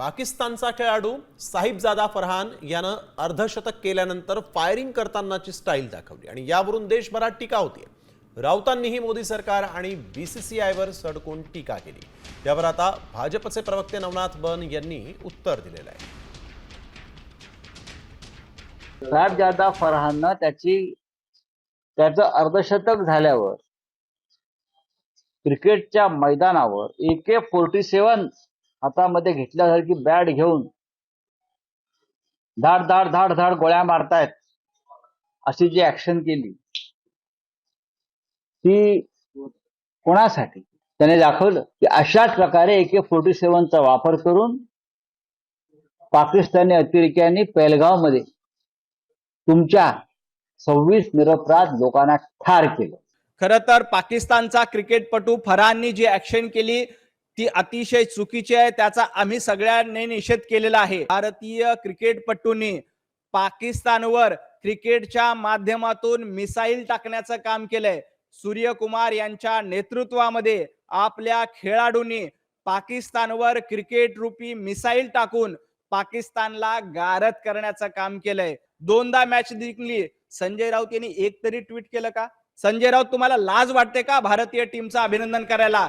पाकिस्तानचा खेळाडू साहिबजादा फरहान यानं अर्धशतक केल्यानंतर फायरिंग करतानाची स्टाईल दाखवली आणि यावरून देशभरात टीका होती राऊतांनीही मोदी सरकार आणि बीसीसीआयवर सडकून टीका केली. त्यावर आता भाजपचे प्रवक्ते नवनाथ बन यांनी उत्तर दिलेलं आहे. साहेबजादा फरहाननं त्याची त्याचं अर्धशतक झाल्यावर क्रिकेटच्या मैदानावर ए के फोर्टी सेवन हातामध्ये घेतल्यासारखी बॅट घेऊन धाड धाड धाड धाड गोळ्या मारतायत. अशी जी ऍक्शन केली. ती कोणासाठी? त्याने दाखवलं की अशाच प्रकारे एके फोर्टी सेवनचा वापर करून पाकिस्तानी अतिरेक्यांनी पेलगावमध्ये तुमच्या सव्वीस निरपराध लोकांना ठार केलं. खरं तर पाकिस्तानचा क्रिकेटपटू फरहाननी जी ऍक्शन केली ती अतिशय चुकीची आहे त्याचा आम्ही सगळ्यांनी निषेध केलेला आहे. भारतीय क्रिकेटपटूंनी पाकिस्तानवर क्रिकेटच्या माध्यमातून मिसाईल टाकण्याचं काम केलंय. सूर्यकुमार यांच्या नेतृत्वामध्ये आपल्या खेळाडूंनी पाकिस्तानवर क्रिकेट रूपी मिसाईल टाकून पाकिस्तानला गारद करण्याचं काम केलंय. दोनदा मॅच जिंकली. संजय राऊत यांनी एक तरी ट्विट केलं का? संजय राऊत तुम्हाला लाज वाटते का भारतीय टीमचं अभिनंदन करायला?